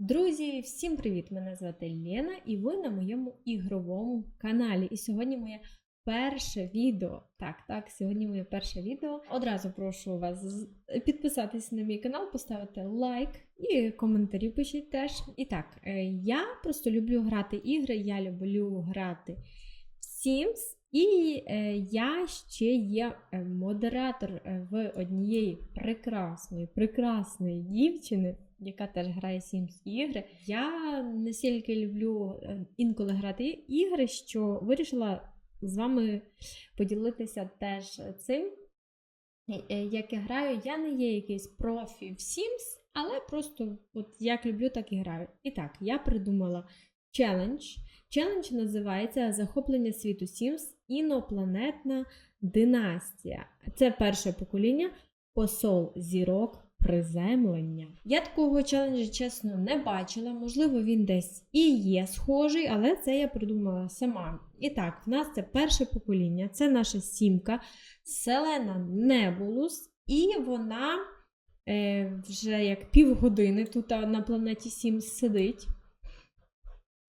Друзі, всім привіт! Мене звати Лена і ви на моєму ігровому каналі. І сьогодні моє перше відео. Так, так, сьогодні моє перше відео. Одразу прошу вас підписатись на мій канал, поставити лайк і коментарі пишіть теж. І так, е, я просто люблю грати ігри, я люблю грати в Sims. І е, я ще є е, модератор е, в однієї прекрасної, прекрасної дівчини, яка теж грає Sims ігри. Я настільки люблю е, інколи грати ігри, що вирішила з вами поділитися теж цим. Е, е, Як я граю, я не є якийсь профі в Sims, але просто от як люблю, так і граю. І так, я придумала челендж. Челендж називається Захоплення світу Sims Інопланетна династія. Це перше покоління посол зірок приземлення. Я такого челенджу, чесно, не бачила. Можливо, він десь і є схожий, але це я придумала сама. І так, в нас це перше покоління, це наша сімка, Селена Небулус, і вона е, вже як півгодини тут на планеті Sims сидить.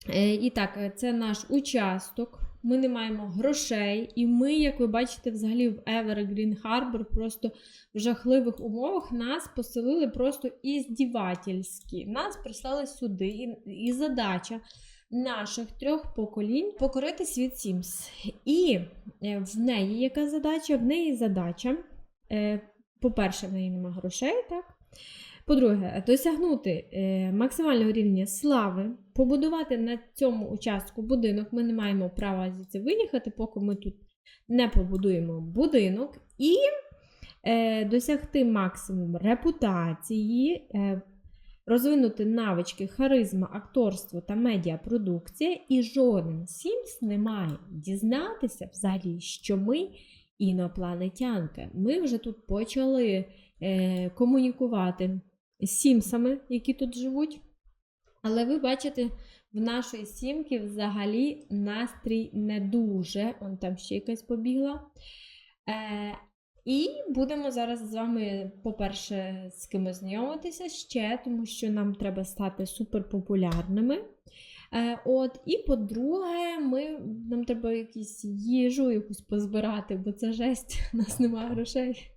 Е, І так, е, це наш участок. Ми не маємо грошей, і ми, як ви бачите, взагалі в Evergreen Harbor просто в жахливих умовах нас поселили просто іздівательськи. Нас прислали сюди, і, і задача наших трьох поколінь покорити світ Sims. І е, в неї яка задача? В неї задача. е, По-перше, в неї немає грошей, так? По-друге, досягнути е, максимального рівня слави, побудувати на цьому участку будинок. Ми не маємо права звідси виїхати, поки ми тут не побудуємо будинок. І е, досягти максимум репутації, е, розвинути навички, харизма, акторство та медіапродукція. І жоден Sims не має дізнатися взагалі, що ми інопланетянки. Ми вже тут почали комунікувати сімсами, які тут живуть. Але ви бачите, в нашої сімки взагалі настрій не дуже. Он там ще якась побігла. Е, і будемо зараз з вами, по-перше, з кимось знайомитися ще, тому що нам треба стати суперпопулярними. Е, от, і по-друге, ми, нам треба якусь їжу якусь позбирати, бо це жесть, у нас немає грошей.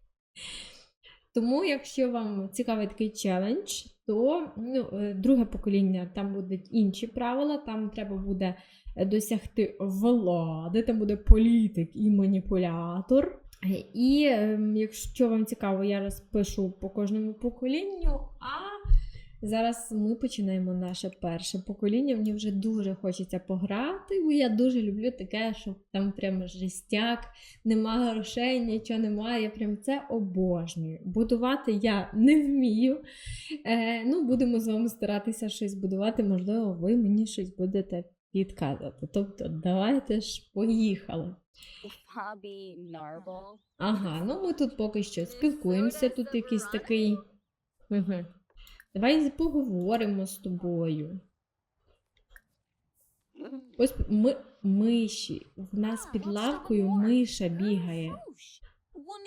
Тому, якщо вам цікавий такий челендж, то ну, е, друге покоління там будуть інші правила, там треба буде е, досягти влади, там буде політик і маніпулятор. Е, І ем, якщо вам цікаво, я розпишу по кожному поколінню. А зараз ми починаємо наше перше покоління. Мені вже дуже хочеться пограти, бо я дуже люблю таке, що там прямо жестяк, нема грошей, нічого немає. Я прям це обожнюю. Будувати я не вмію. Е, ну, будемо з вами старатися щось будувати. Можливо, ви мені щось будете підказувати. Тобто, давайте ж поїхали. Ага, ну ми тут поки що спілкуємося. Тут якийсь такий. Давай поговоримо з тобою. Ось ми миші. В нас під лавкою миша бігає.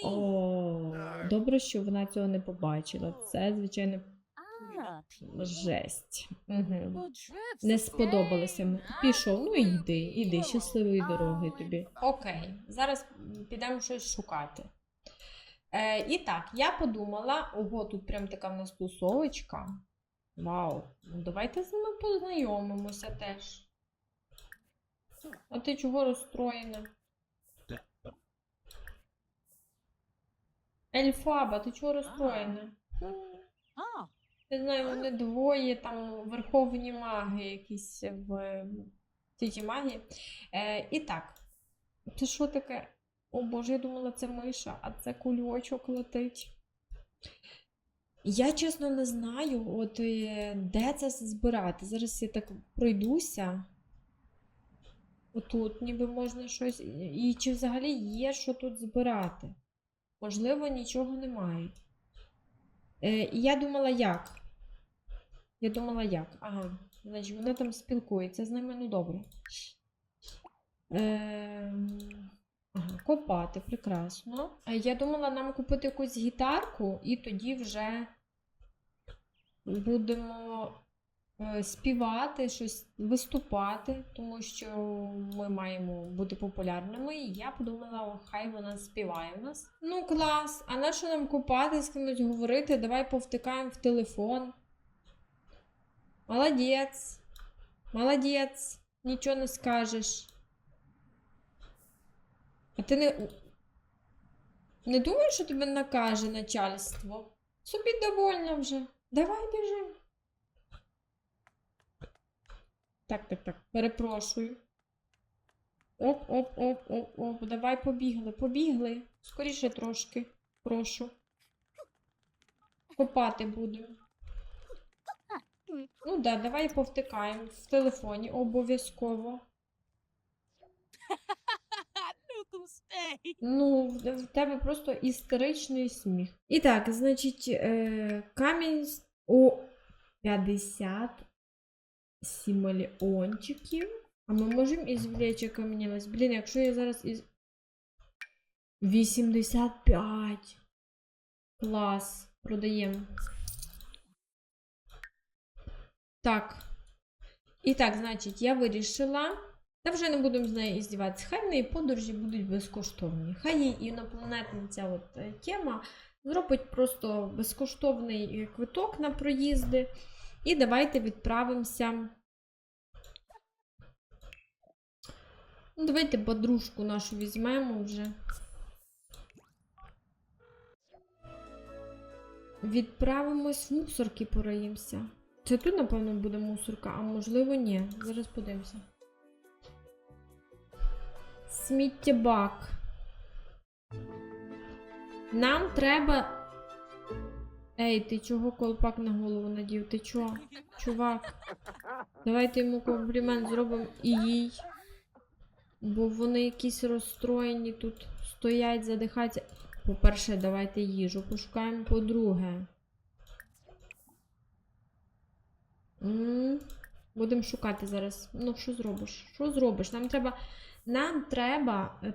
О, добре, що вона цього не побачила. Це, звичайно, жесть. Угу. Не сподобалося. Пішов, ну йди, іди, щасливої дороги тобі. Окей, зараз підемо щось шукати. Е, і так, я подумала, ого, тут прям така в нас тусовочка. Вау, ну давайте з ними познайомимося теж. А ти чого розстроєна? Ельфаба, ти чого розстроєна? Не знаю, вони двоє, там верховні маги якісь в тіті магії. Е, і так, це що таке? О Боже, я думала, це миша, а це кульочок летить. Я чесно не знаю, от е, де це збирати. Зараз я так пройдуся. Отут ніби можна щось. І чи взагалі є що тут збирати? Можливо, нічого немає. Е, я думала, як? Я думала, як? Ага, значить, вона там спілкується з ними, ну добре. Ем, ага, копати, прекрасно. Е, Я думала нам купити якусь гітарку, і тоді вже будемо е, співати, щось виступати, тому що ми маємо бути популярними. І я подумала, хай вона співає в нас. Ну, клас! А на що нам купати, з кимось говорити? Давай повтикаємо в телефон. Молодець. Молодець. Нічого не скажеш. А ти не. Не думаєш, що тебе накаже начальство? Собі довольна вже. Давай біжи. Так, так, так. Перепрошую. Оп, оп, оп, оп, оп. Давай побігли, побігли. Скоріше трошки. Прошу. Копати будемо. Ну да, давай повтикаємо в телефоні обов'язково. Ну, в в тебе просто істеричний сміх. І так, значить, е, камінь з- у 50 сімелеончиків. А ми можемо ізвлечь камінець. Блін, якщо я зараз із. 85. Клас. Продаємо. Так. І так, значить, я вирішила. Та вже не будемо з нею іздіватися. Хай в неї подорожі будуть безкоштовні. Хай їй інопланетна ця от е, тема зробить просто безкоштовний е, квиток на проїзди. І давайте відправимося. Ну, давайте подружку нашу візьмемо вже. Відправимось в мусорки пораїмося. Це тут, напевно, буде мусорка, а можливо, ні. Зараз подивимося. Сміттєбак. Нам треба. Ей, ти чого колпак на голову надів? Ти чого? Чувак. Давайте йому комплімент зробимо і їй. Бо вони якісь розстроєні тут стоять, задихаються. По-перше, давайте їжу пошукаємо. По-друге. Будемо шукати зараз. Ну, що зробиш? Що зробиш? Нам треба. Нам треба е,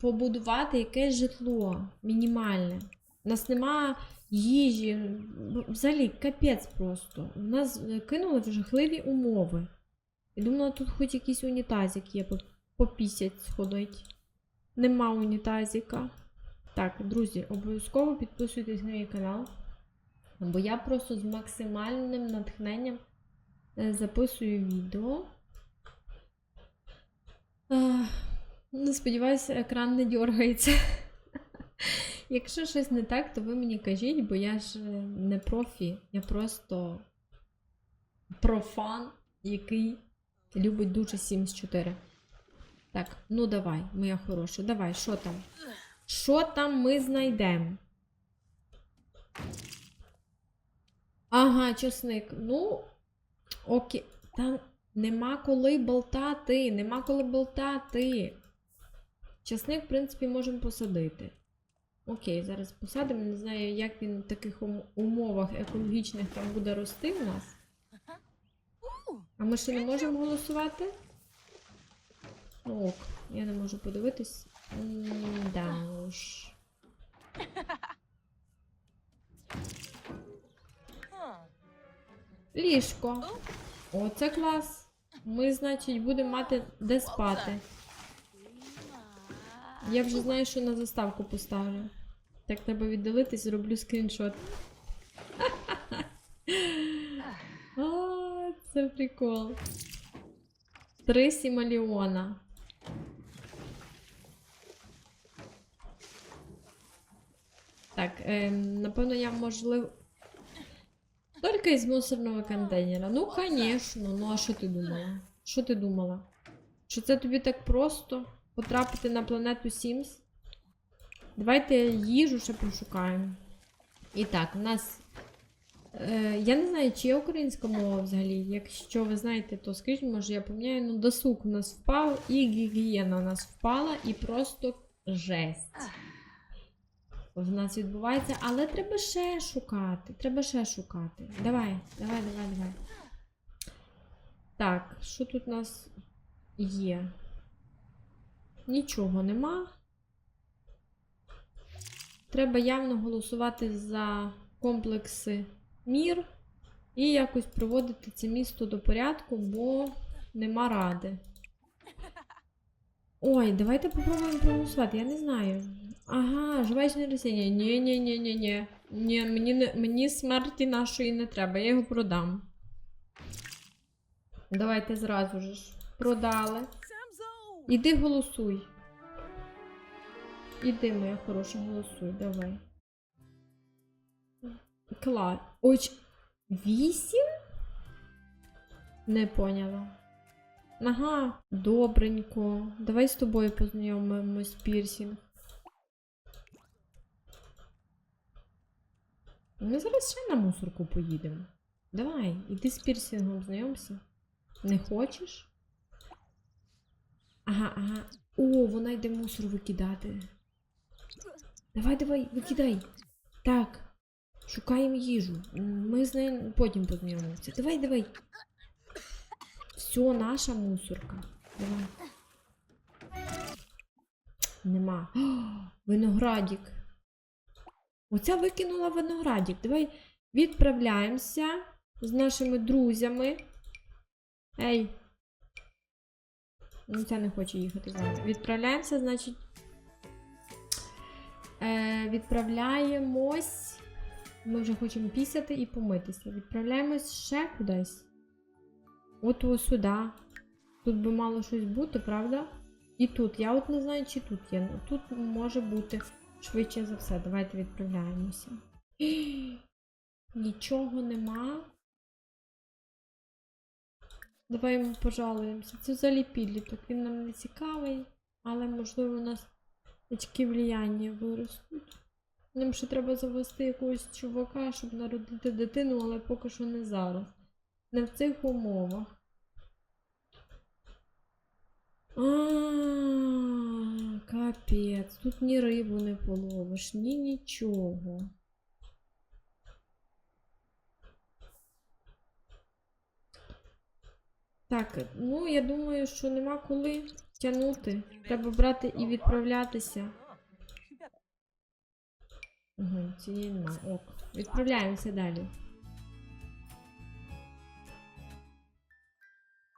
побудувати якесь житло мінімальне. У нас нема їжі. Взагалі, капець просто. У нас е, кинули в жахливі умови. Я думала, тут хоч якийсь унітазик є, по- попісять сходить. Нема унітазика. Так, друзі, обов'язково підписуйтесь на мій канал. Бо я просто з максимальним натхненням е, записую відео. Ну, сподіваюся, екран не дергається. Якщо щось не так, то ви мені кажіть, бо я ж е, не профі, я просто профан, який любить дуже Sims 4. Так, ну давай, моя хороша, давай, що там? Що там ми знайдемо? Ага, чесник. Ну, окей. Там нема коли болтати, нема коли болтати. Часник, в принципі, можемо посадити. Окей, зараз посадимо. Не знаю, як він в таких умовах екологічних там буде рости в нас. А ми ще не можемо голосувати? Ну ок, я не можу подивитись. Да уж. Ліжко. О, це клас. Ми, значить, будемо мати де спати. Я вже знаю, що на заставку поставлю. Так, треба віддалитись, зроблю скріншот. А, це прикол. Три сімаліона. Так, ем, напевно, я можливо. Только из мусорного контейнера. Ну, конечно. Ну, а що ти думала? Що ти думала? Що це тобі так просто потрапити на планету Sims? Давайте їжу ще пошукаємо. І так, у нас. Е, я не знаю, чи є українська мова взагалі. Якщо ви знаєте, то скажіть, може я поміняю. Ну, досуг у нас впав, і гігієна у нас впала, і просто жесть. В нас відбувається, але треба ще шукати. Треба ще шукати. Давай, давай, давай, давай. Так, що тут у нас є? Нічого нема. Треба явно голосувати за комплекси мір. і якось приводити це місто до порядку, бо нема ради. Ой, давайте попробуємо проголосувати, я не знаю. Ага, жвачне росіння. Ні, ні, ні, ні, ні. Ні, мені, мені смерті нашої не треба, я його продам. Давайте зразу ж. Продали. Іди голосуй. Іди, моя хороша, голосуй, давай. Клас. Ой, ч- вісім? Не поняла. Ага, добренько. Давай з тобою познайомимось, пірсінг. Ми зараз ще на мусорку поїдемо. Давай, іди з пірсінгом знайомся. Не хочеш? Ага, ага. О, вона йде мусор викидати. Давай, давай, викидай. Так. Шукаємо їжу. Ми з нею потім познайомимося. Давай, давай. Все, наша мусорка. Давай. Нема. О, виноградик. Оця викинула виноградик. Давай відправляємося з нашими друзями. Ей. Ну, ця не хоче їхати з. Відправляємося, значить. Е, відправляємось. Ми вже хочемо пісяти і помитися. Відправляємось ще кудись. От ось сюди. Тут би мало щось бути, правда? І тут. Я от не знаю, чи тут є. Тут може бути швидше за все. Давайте відправляємося. Нічого нема. Давай йому пожалуємося. Це взагалі підліток. Він нам не цікавий, але можливо у нас очки влияння виростуть. Нам ще треба завести якогось чувака, щоб народити дитину, але поки що не зараз. Не в цих умовах. А, капець, тут ні рибу не половиш, ні нічого. Так, ну я думаю, що нема коли тягнути. Треба брати і відправлятися. Угу, цієї нема. Ок. Відправляємося далі.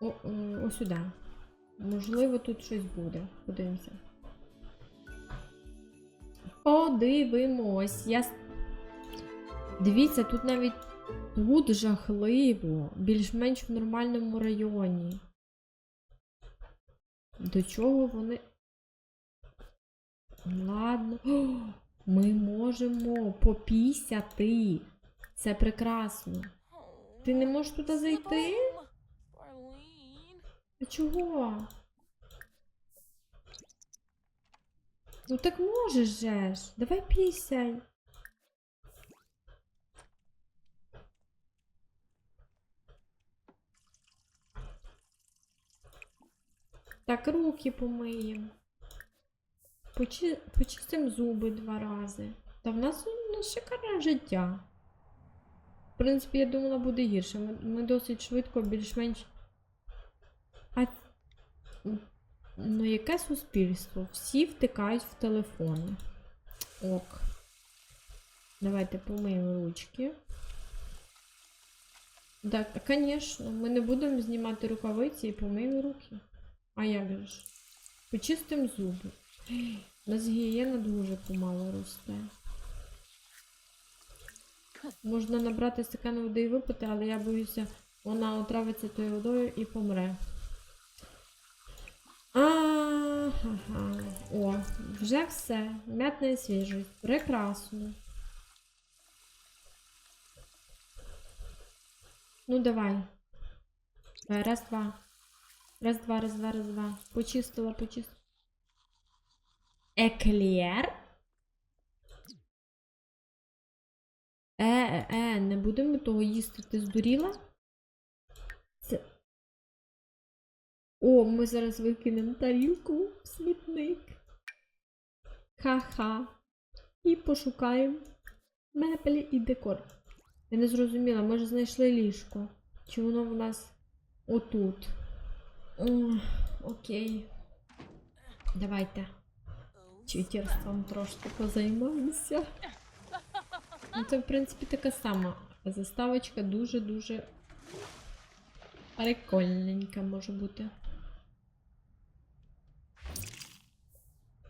О, о, ось сюди. Можливо, тут щось буде. Подивимося. Подивимось. Я... Дивіться, тут навіть тут жахливо. Більш-менш в нормальному районі. До чого вони. Ладно. О, ми можемо попісяти. Це прекрасно. Ти не можеш туди зайти? А чого? Ну так можеш же ж. Давай пісяй. Так, руки помиємо. Почи... Почистимо зуби два рази. Та в нас, у нас шикарне життя. В принципі, я думала, буде гірше. Ми, ми досить швидко, більш-менш. А ну яке суспільство? Всі втикають в телефони. Ок. Давайте помиємо ручки. Так, звісно, ми не будемо знімати рукавиці і помиємо руки. А як же? Почистимо зуби. У нас гігієна дуже помало росте. Можна набрати стакан води і випити, але я боюся, вона отравиться тою водою і помре. Ага. О, вже все. Мятна свіжість. Прекрасно. Ну, давай. Раз, два. Раз, два, раз, два, раз, два. Почистила, почистила. Еклер? Е, е, е, не будемо того їсти. Ти здуріла? Це. О, ми зараз викинемо тарілку в смітник. Ха-ха. І пошукаємо меблі і декор. Я не зрозуміла, ми ж знайшли ліжко. Чи воно в нас отут? О, окей. Давайте. Читерством трошки позаймаємося. Ну, це, в принципі, така сама Заставочка дуже-дуже прикольненька може бути.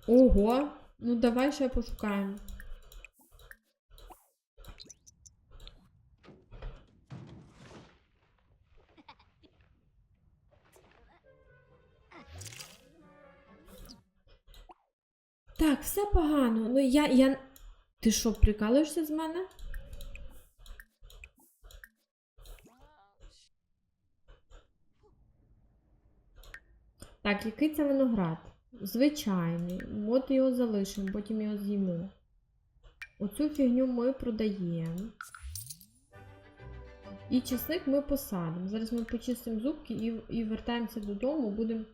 Ого! Ну давай ще пошукаємо. Так, все погано. Ну я. я... Ти що, прикалуєшся з мене? Так, який це виноград? Звичайний. От його залишимо, потім його з'їмо. Оцю фігню ми продаємо. І чесник ми посадимо. Зараз ми почистимо зубки і, і вертаємося додому, будемо.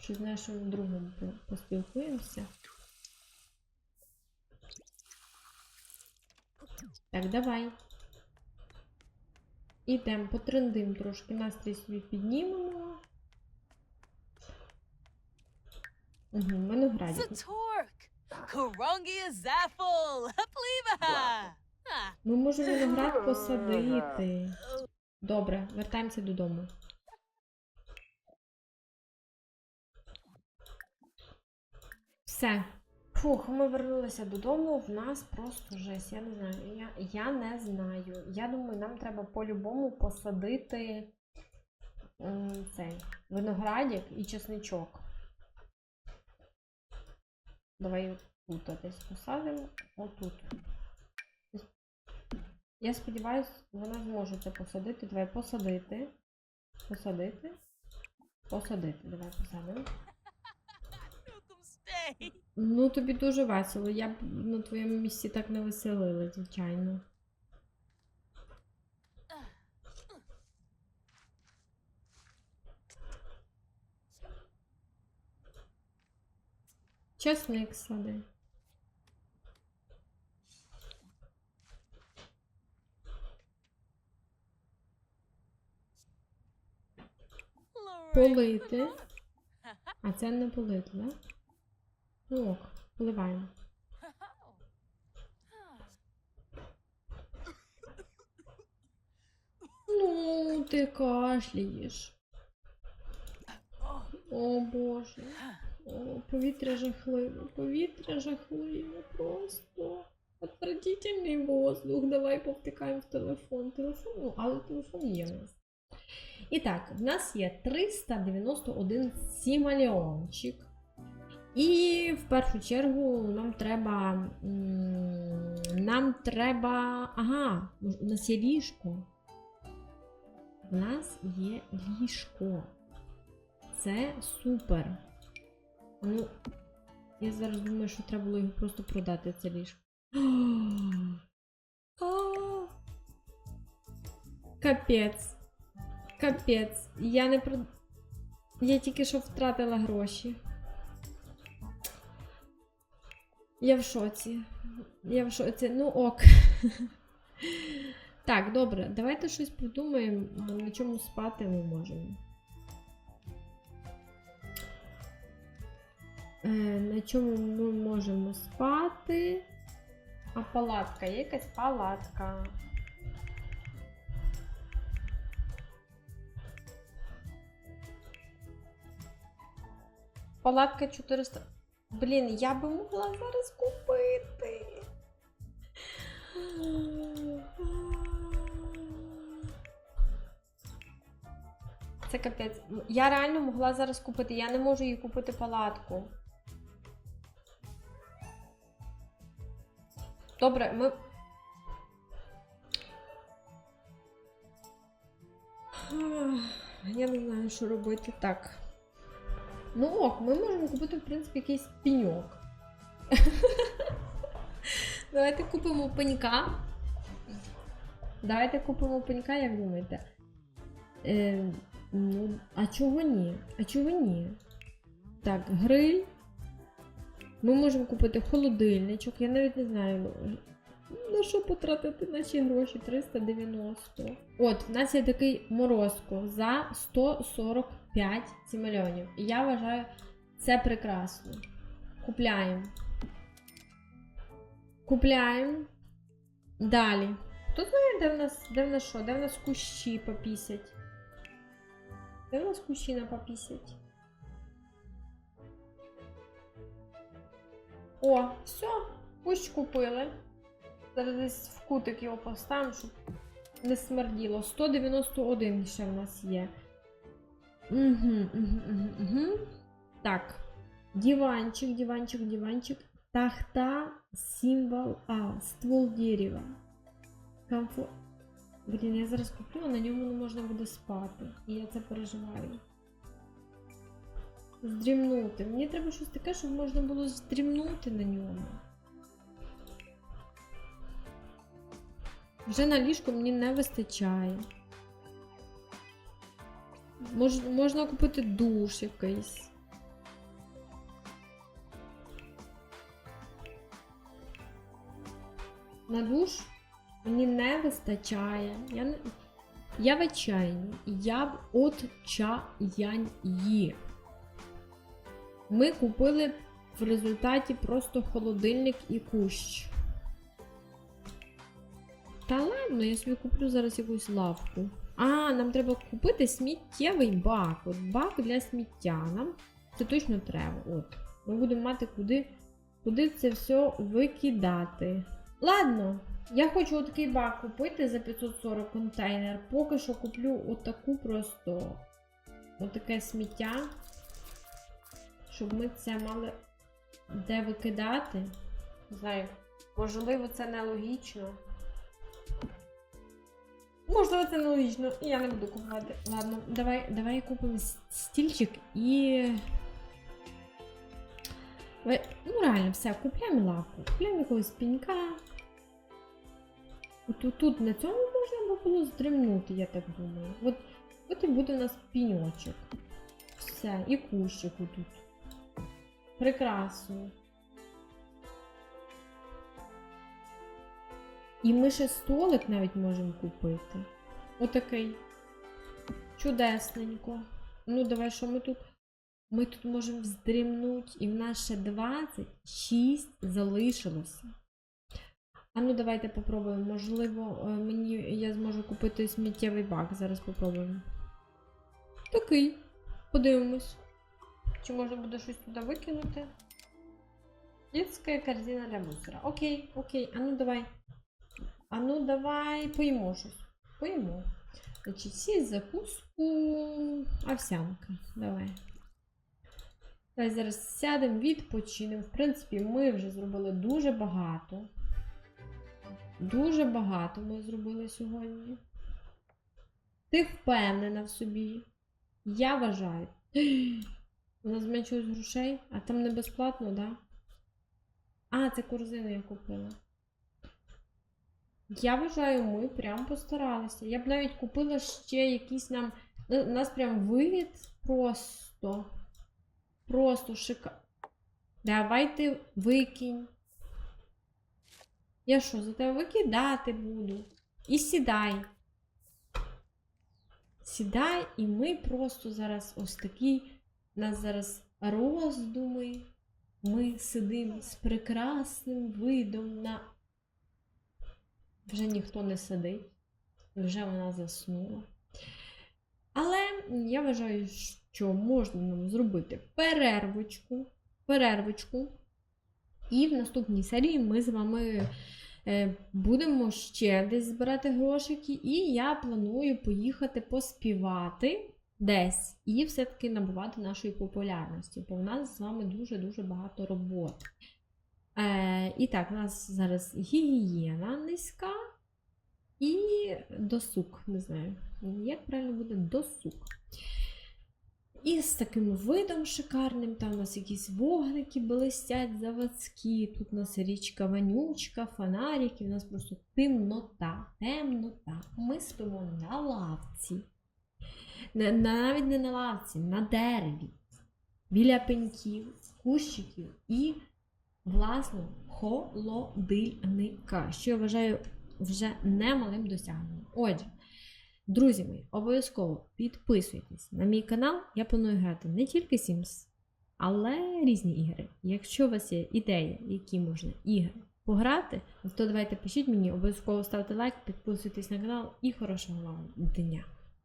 Чи з нашим другом поспілкуємося? Так, давай. Ідемо, потрендим трошки, настрій собі піднімемо. Угу, виноградик. Ми можемо виноград посадити. Добре, вертаємося додому. Все. Фух, ми вернулися додому. В нас просто жесть. Я не знаю. Я, я не знаю. Я думаю, нам треба по-любому посадити цей виноградик і чесничок. Давай тут десь посадимо. Отут. Я сподіваюся, вона зможе це посадити. Давай посадити. Посадити. Посадити. Давай посадимо. Ну, тобі дуже весело. Я б на твоєму місці так не веселила, звичайно. Чесник сади. Полити. А це не полити, да? Ну, ок, поливаємо. Ну, ти кашляєш. О Боже. О, повітря жахливе, повітря жахливе просто. Отвратительний воздух. Давай повтикаємо в телефон. Телефон, ну, але телефон є у нас. І так, в нас є 391 сімаліончик. І в першу чергу нам треба. Нам треба. Ага, у нас є ліжко. У нас є ліжко. Це супер. Ну, я зараз думаю, що треба було його просто продати це ліжко. Капець. Капець. Я не про. Я тільки що втратила гроші. Я в шоці. Я в шоці. Ну ок. Так, добре, давайте щось придумаємо, на чому спати ми можемо. Е, на чому ми можемо спати? А палатка, є якась палатка. Палатка 400. Блін, я би могла зараз купити. Це капець. Я реально могла зараз купити. Я не можу їй купити палатку. Добре, ми. Я не знаю, що робити. Так. Ну ок, ми можемо купити, в принципі, якийсь пеньок. Давайте купимо пенька. Давайте купимо пенька, як думаєте? Е, ну, а чого ні? А чого ні? Так, гриль. Ми можемо купити холодильничок. Я навіть не знаю, на що потратити наші гроші 390. От, в нас є такий морозко за 145 мільйонів. І я вважаю, це прекрасно. Купляємо. Купляємо. Далі. Хто знає, де в нас, де в нас що? Де в нас кущі попісять? Де в нас кущі на попісять? О, все, кущ купили. Зараз десь в кутик його поставимо, щоб не смерділо. 191 ще в нас є. Угу, угу, угу, угу. Так. Диванчик, диванчик, диванчик. Тахта, символ А, ствол дерева. Комфорт. Блін, я зараз куплю, на ньому не можна буде спати. І я це переживаю. Здрімнути. Мені треба щось таке, щоб можна було здрімнути на ньому. Вже на ліжку мені не вистачає. Мож, можна купити душ якийсь. На душ мені не вистачає. Я, не... я в отчаянні. Я в отчаянні. Ми купили в результаті просто холодильник і кущ. Та ладно, я собі куплю зараз якусь лавку. А, нам треба купити сміттєвий бак. От бак для сміття. Нам це точно треба. От. Ми будемо мати куди, куди це все викидати. Ладно, я хочу отакий бак купити за 540 контейнер. Поки що куплю отаку просто отаке сміття. Щоб ми це мали де викидати. Не знаю, можливо, це нелогічно. Можливо, це нелогічно, і я не буду купувати. Ладно, давай, давай купимо стільчик і. Ну, реально, все, купляємо лавку, купляємо якогось пінька. От тут, на цьому можна було здримнути, я так думаю. От, от і буде у нас піньочок. Все, і кущик тут. Прекрасно. І ми ще столик навіть можемо купити. Отакий. Чудесненько. Ну, давай, що ми тут? Ми тут можемо вздрімнути, і в нас ще 26 залишилося. А ну давайте попробуємо. Можливо, е, мені я зможу купити сміттєвий бак. Зараз попробуємо. Такий. Подивимось. Чи можна буде щось туди викинути? Детская корзина для мусора. Окей, окей. А ну давай. А ну давай поїмо щось. Поїмо. Значить, сість закуску. Овсянка. Давай. Давай зараз сядемо, відпочинемо. В принципі, ми вже зробили дуже багато. Дуже багато ми зробили сьогодні. Ти впевнена в собі. Я вважаю. У нас зменшилось грошей, а там не безплатно, так? Да? А, це корзину я купила. Я вважаю, ми прям постаралися. Я б навіть купила ще якісь нам. ну, У нас прям вигляд просто. Просто шика. Давай ти викинь. Я що, за тебе викидати буду? І сідай. Сідай, і ми просто зараз ось такі. У нас зараз роздуми. Ми сидимо з прекрасним видом на. Вже ніхто не сидить, вже вона заснула. Але я вважаю, що можна нам зробити перервочку. Перервочку. І в наступній серії ми з вами е, будемо ще десь збирати грошики, і я планую поїхати поспівати десь і все-таки набувати нашої популярності, бо в нас з вами дуже-дуже багато роботи. Е, і так, у нас зараз гігієна низька і досуг. Не знаю, як правильно буде досуг. І з таким видом шикарним, там у нас якісь вогники блистять заводські, тут у нас річка вонючка, фонарики, у нас просто темнота, темнота. Ми спимо на лавці. Не- навіть не на лавці, на дереві, біля пеньків, кущиків і, власне, холодильника, що я вважаю вже немалим досягненням. Отже, друзі мої, обов'язково підписуйтесь на мій канал. Я планую грати не тільки Sims але різні ігри. Якщо у вас є ідеї, які можна ігри пограти, то давайте пишіть мені, обов'язково ставте лайк, підписуйтесь на канал і хорошого вам дня!